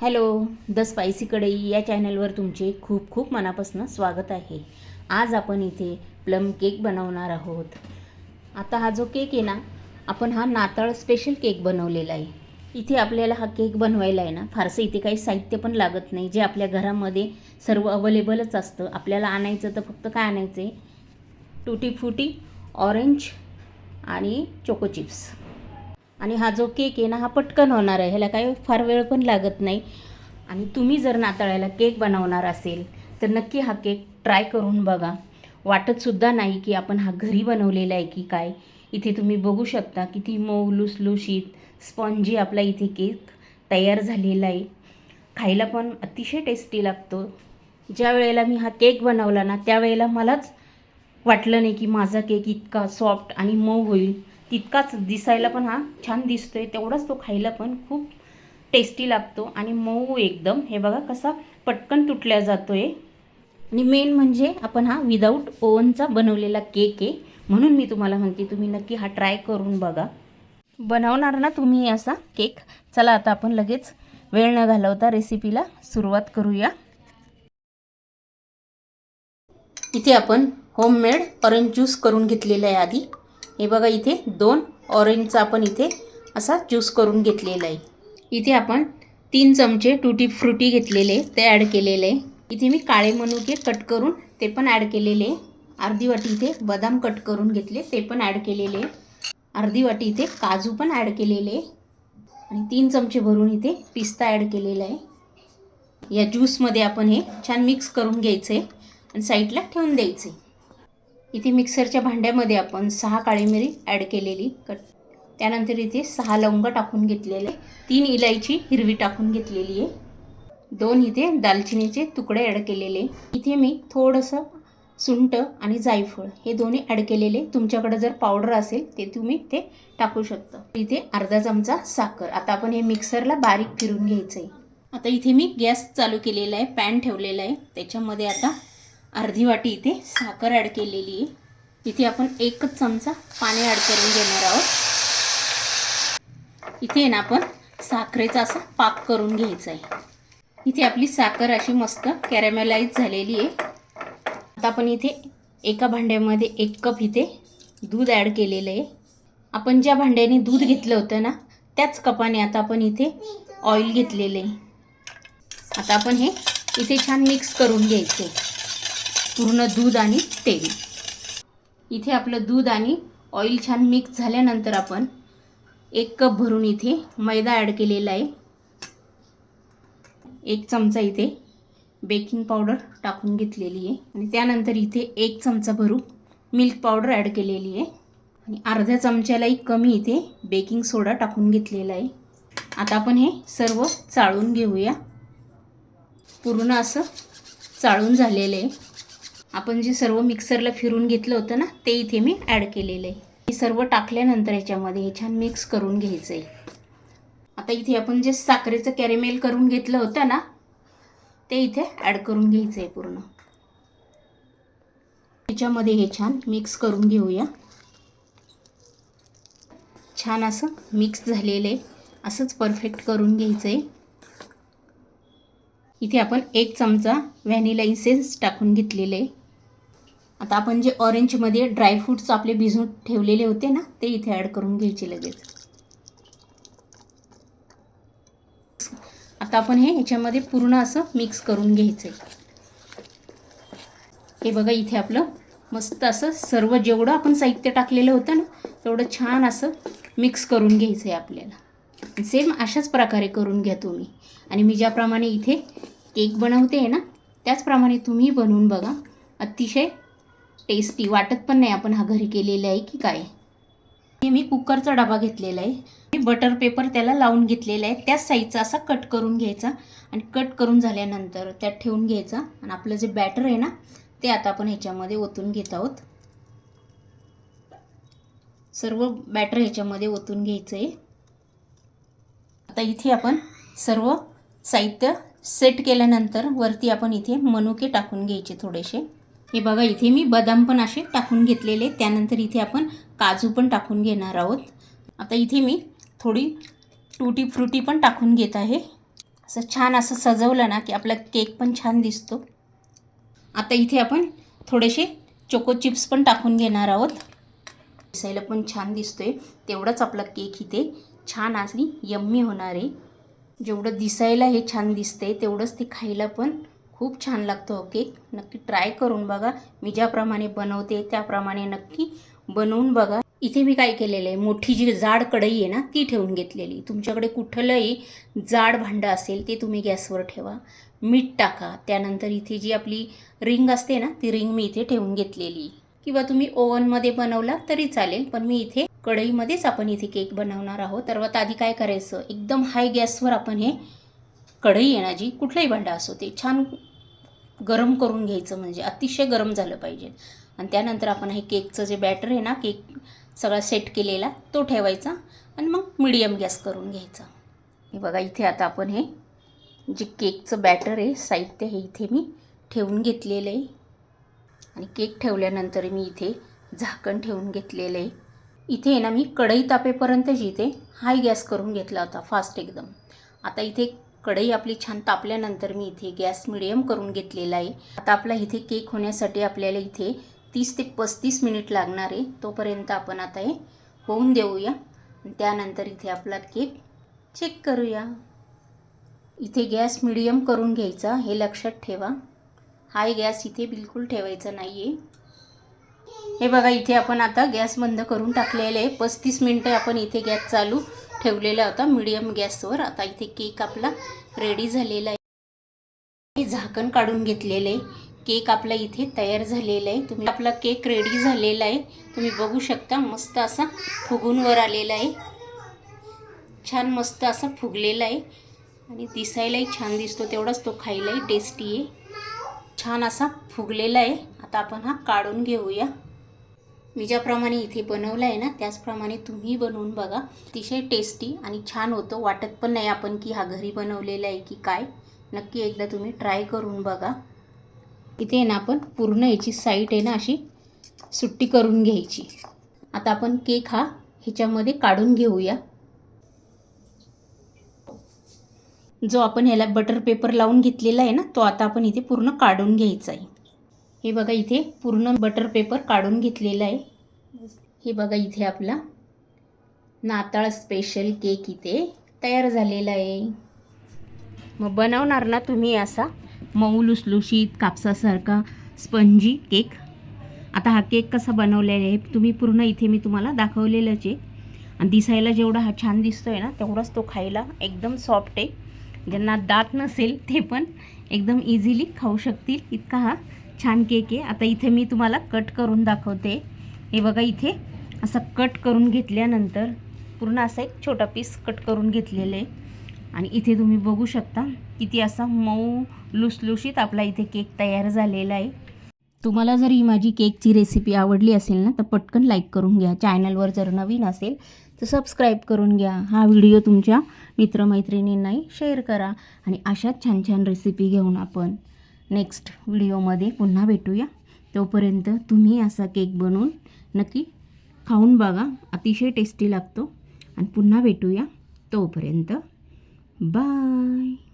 Hello the spicy कढई या चॅनलवर तुमचे खूप खूप मनापासून स्वागत आहे. आज आपण इथे प्लम केक बनवणार आहोत. आता हा जो केक आहे ना आपण हा नाताळ स्पेशल केक बनवलेला आहे. इथे आपल्याला हा केक बनवायला आहे ना फारसं इथे काही साहित्य पण लागत नाही. जे आपल्या घरामध्ये सर्व अवेलेबलच असतं. आपल्याला आणायचं तर फक्त काय आणायचं आहे टुटी फुटी ऑरेंज आणि चोको चिप्स आणि हा जो केक आहे ना हा पटकन होणार आहे. ह्याला काही फार वेळ पण लागत नाही. आणि तुम्ही जर नाताळ्याला केक बनवणार असेल तर नक्की हा केक ट्राय करून बघा. वाटतसुद्धा नाही की आपण हा घरी बनवलेला आहे की काय. इथे तुम्ही बघू शकता किती मऊ लुसलुशीत स्पॉन्जी आपला इथे केक तयार झालेला आहे. खायला पण अतिशय टेस्टी लागतो. ज्या वेळेला मी हा केक बनवला ना त्यावेळेला मलाच वाटलं नाही की माझा केक इतका सॉफ्ट आणि मऊ होईल. तितकाच दिसायला पण हा छान दिसतोय. तेवढाच तो खायला पण खूप टेस्टी लागतो. आणि मऊ एकदम. हे बघा कसा पटकन तुटल्या जातोय. आणि मेन म्हणजे आपण हा विदाऊट ओव्हनचा बनवलेला केक आहे. म्हणून मी तुम्हाला म्हणते तुम्ही नक्की हा ट्राय करून बघा. बनवणार ना तुम्ही असा केक चला आता आपण लगेच वेळ न घालवता रेसिपीला सुरुवात करूया. इथे आपण होममेड ऑरेंज ज्यूस करून घेतलेला आहे आधी. हे बघा इथे दोन ऑरेंजचा आपण इथे असा ज्यूस करून घेतलेला आहे. इथे आपण तीन चमचे टुटी फ्रुटी घेतलेले ते ॲड केलेले आहे. इथे मी काळे मनुके कट करून ते पण ॲड केलेले अर्धी वाटी इथे बदाम कट करून घेतले ते पण ॲड केलेले अर्धी वाटी इथे काजू पण ॲड केलेले आणि तीन चमचे भरून इथे पिस्ता ॲड केलेला आहे. या ज्यूसमध्ये आपण हे छान मिक्स करून घ्यायचं आहे आणि साईडला ठेवून द्यायचे इथे मिक्सरच्या भांड्यामध्ये आपण सहा काळी मिरी ॲड केलेली. कट त्यानंतर इथे सहा लवंग टाकून घेतलेले. तीन इलायची हिरवी टाकून घेतलेली आहे. दोन इथे दालचिनीचे तुकडे ॲड केलेले. इथे मी थोडंसं सुंट आणि जायफळ हे दोन्ही ॲड केलेले. तुमच्याकडे जर पावडर असेल ते तुम्ही ते टाकू शकता. इथे अर्धा चमचा साखर. आता आपण हे मिक्सरला बारीक फिरून घ्यायचं आहे आता इथे मी गॅस चालू केलेला आहे. पॅन ठेवलेला आहे. त्याच्यामध्ये आता अर्धी वाटी इथे साखर ॲड केलेली आहे. इथे आपण एकच चमचा पाणी ॲड करून घेणार आहोत. इथे ना आपण साखरेचा असा पाक करून घ्यायचा आहे. इथे आपली साखर अशी मस्त कॅरेमलाइज झालेली आहे. आता आपण इथे एका भांड्यामध्ये एक कप इथे दूध ॲड केलेलं आहे. आपण ज्या भांड्याने दूध घेतलं होतं ना त्याच कपाने आता आपण इथे ऑइल घेतलेलं आहे. आता आपण हे इथे छान मिक्स करून घ्यायचं आहे. पूर्ण दूध आणि तेल. इथे आपलं दूध आणि ऑइल छान मिक्स झाल्यानंतर आपण एक कप भरून इथे मैदा ॲड केलेला आहे. एक चमचा इथे बेकिंग पावडर टाकून घेतलेली आहे. आणि त्यानंतर इथे एक चमचा भरून मिल्क पावडर ॲड केलेली आहे. आणि अर्ध्या चमच्यालाही कमी इथे बेकिंग सोडा टाकून घेतलेला आहे. आता आपण हे सर्व चाळून घेऊया. पूर्ण असं चाळून झालेलं आहे. आपण जे सर्व मिक्सरला फिरून घेतलं होतं ना ते इथे मी ॲड केलेलं आहे. हे सर्व टाकल्यानंतर याच्यामध्ये हे छान मिक्स करून घ्यायचं आहे आता इथे आपण जे साखरेचं कॅरेमेल करून घेतलं होतं ना ते इथे ॲड करून घ्यायचं आहे पूर्ण. त्याच्यामध्ये हे छान मिक्स करून घेऊया. छान असं मिक्स झालेलं आहे. असंच परफेक्ट करून घ्यायचं आहे इथे आपण एक चमचा व्हॅनिला इसेन्स टाकून घेतलेलं आहे. आता आपण जे ऑरेंजमध्ये ड्रायफ्रूट्स आपले भिजून ठेवलेले होते ना ते इथे ॲड करून घ्यायचे लगेच. आता आपण हे ह्याच्यामध्ये पूर्ण असं मिक्स करून घ्यायचं आहे हे बघा इथे आपलं मस्त असं सर्व जेवढं आपण साहित्य टाकलेलं होतं ना तेवढं छान असं मिक्स करून घ्यायचं आहे आपल्याला. सेम अशाच प्रकारे करून घ्या तुम्ही. आणि मी ज्याप्रमाणे इथे केक बनवते आहे ना त्याचप्रमाणे तुम्ही बनवून बघा. अतिशय टेस्टी वाटत पण नाही आपण हा घरी केलेला आहे की काय? हे मी कुकरचा डबा घेतलेला आहे. मी बटर पेपर त्याला लावून घेतलेला आहे. त्याच साईजचा असा कट करून घ्यायचा आणि कट करून झाल्यानंतर त्यात ठेवून घ्यायचा. आणि आपलं जे बॅटर आहे ना ते आता आपण ह्याच्यामध्ये ओतून घेत आहोत. सर्व बॅटर ह्याच्यामध्ये ओतून घ्यायचं आहे आता इथे आपण सर्व साहित्य सेट केल्यानंतर वरती आपण इथे मनुके टाकून घ्यायचे थोडेसे. हे बघा इथे मी बदाम पण असे टाकून घेतलेले. त्यानंतर इथे आपण काजू पण टाकून घेणार आहोत. आता इथे मी थोडी टूटी फ्रुटी पण टाकून घेत आहे. असं छान असं सजवलं ना की आपला केक पण छान दिसतो. आता इथे आपण थोडेसे चोको चिप्स पण टाकून घेणार आहोत. दिसायला पण छान दिसतोय. तेवढंच आपला केक इथे छान आणि यम्मी होणार आहे. जेवढं दिसायला हे छान दिसते तेवढंच ते खायला पण खूप छान लागतो केक नक्की ट्राय करून बघा. मी ज्याप्रमाणे बनवते त्याप्रमाणे नक्की बनवून बघा. इथे मी काय केलेलं आहे? मोठी जी जाड कढई आहे ना ती ठेवून घेतलेली. तुमच्याकडे कुठलंही जाड भांडं असेल ते तुम्ही गॅसवर ठेवा. मीठ टाका. त्यानंतर इथे जी आपली रिंग असते ना ती रिंग मी इथे ठेवून घेतलेली. किंवा तुम्ही ओव्हनमध्ये बनवला तरी चालेल पण मी इथे कढईमध्येच आपण इथे केक बनवणार आहोत. सर्वात आधी काय करायचं? एकदम हाय गॅसवर आपण हे कढई येण्याची ना जी कुठलंही भांडं असो ते छान गरम करून घ्यायचं म्हणजे अतिशय गरम झालं पाहिजे. आणि त्यानंतर आपण हे केकचं जे बॅटर आहे ना केक सगळा सेट केलेला तो ठेवायचा आणि मग मिडियम गॅस करून घ्यायचा. हे बघा इथे आता आपण हे जे केकचं बॅटर आहे साहित्य हे इथे मी ठेवून घेतलेलं आहे. आणि केक ठेवल्यानंतर मी इथे झाकण ठेवून घेतलेलं आहे. इथे आहे ना मी कढई तापेपर्यंतच इथे हाय गॅस करून घेतला होता फास्ट एकदम. आता इथे कढई आपली छान तापल्यानंतर मी इथे गॅस मिडियम करून घेतलेला आहे. आता आपला इथे केक होण्यासाठी आपल्याला इथे तीस ते पस्तीस मिनिट लागणार आहे. तोपर्यंत आपण आता हे होऊन देऊया. त्यानंतर इथे आपला केक चेक करूया. इथे गॅस मिडियम करून घ्यायचा हे लक्षात ठेवा. हाय गॅस इथे बिलकुल ठेवायचा नाही आहे हे बघा इथे आपण आता गॅस बंद करून टाकलेले आहे. पस्तीस मिनटं आपण इथे गॅस चालू ठेवलेला होता मिडियम गॅसवर आता इथे केक आपला रेडी झालेला आहे. झाकण काढून घेतलेलं आहे. केक आपला इथे तयार झालेला आहे. तुम्ही आपला केक रेडी झालेला आहे. तुम्ही बघू शकता मस्त असा फुगून वर आलेला आहे. छान मस्त असा फुगलेला आहे. आणि दिसायलाही छान दिसतो तेवढाच तो खायलाही टेस्टी आहे. छान असा फुगलेला आहे. आता आपण हा काढून घेऊया. मी ज्याप्रमाणे इथे बनवलं आहे ना त्याचप्रमाणे तुम्ही बनवून बघा. अतिशय टेस्टी आणि छान होतं. वाटत पण नाही आपण की हा घरी बनवलेला आहे की काय. नक्की एकदा तुम्ही ट्राय करून बघा. इथे आहे ना आपण पूर्ण याची साईट आहे ना अशी सुट्टी करून घ्यायची. आता आपण केक हा ह्याच्यामध्ये काढून घेऊया. जो आपण ह्याला बटर पेपर लावून घेतलेला आहे ना तो आता आपण इथे पूर्ण काढून घ्यायचा आहे. हे बघा इथे पूर्ण बटर पेपर काढून घेतलेला आहे. हे बघा इथे आपला नाताळ स्पेशल केक इथे तयार झालेला आहे. मग बनवणार ना तुम्ही असा मऊ लुसलुशीत कापसासारखा स्पंजी केक आता हा केक कसा बनवलेला आहे तुम्ही पूर्ण इथे मी तुम्हाला दाखवलेलंच आहे. आणि दिसायला जेवढा हा छान दिसतो आहे ना तेवढाच तो खायला एकदम सॉफ्ट आहे. ज्यांना दात नसेल ते पण एकदम इझिली खाऊ शकतील. इतका हा छान केक आहे. आता इथे मी तुम्हाला कट करून दाखवते. हे बघा इथे असं कट करून घेतल्यानंतर पूर्ण असा एक छोटा पीस कट करून घेतलेले आहे. आणि इथे तुम्ही बघू शकता किती असा मऊ लुसलुशीत आपला इथे केक तयार झालेला आहे. तुम्हाला जर ही माझी केकची रेसिपी आवडली असेल ना तर पटकन लाईक करून घ्या. चॅनलवर जर नवीन असेल तर सबस्क्राईब करून घ्या. हा व्हिडिओ तुमच्या मित्रमैत्रिणींनाही शेअर करा. आणि अशाच छान छान रेसिपी घेऊन आपण नेक्स्ट व्हिडिओमध्ये पुन्हा भेटूया. तोपर्यंत तुम्ही असा केक बनवून नक्की खाऊन बघा. अतिशय टेस्टी लागतो. आणि पुन्हा भेटूया. तोपर्यंत बाय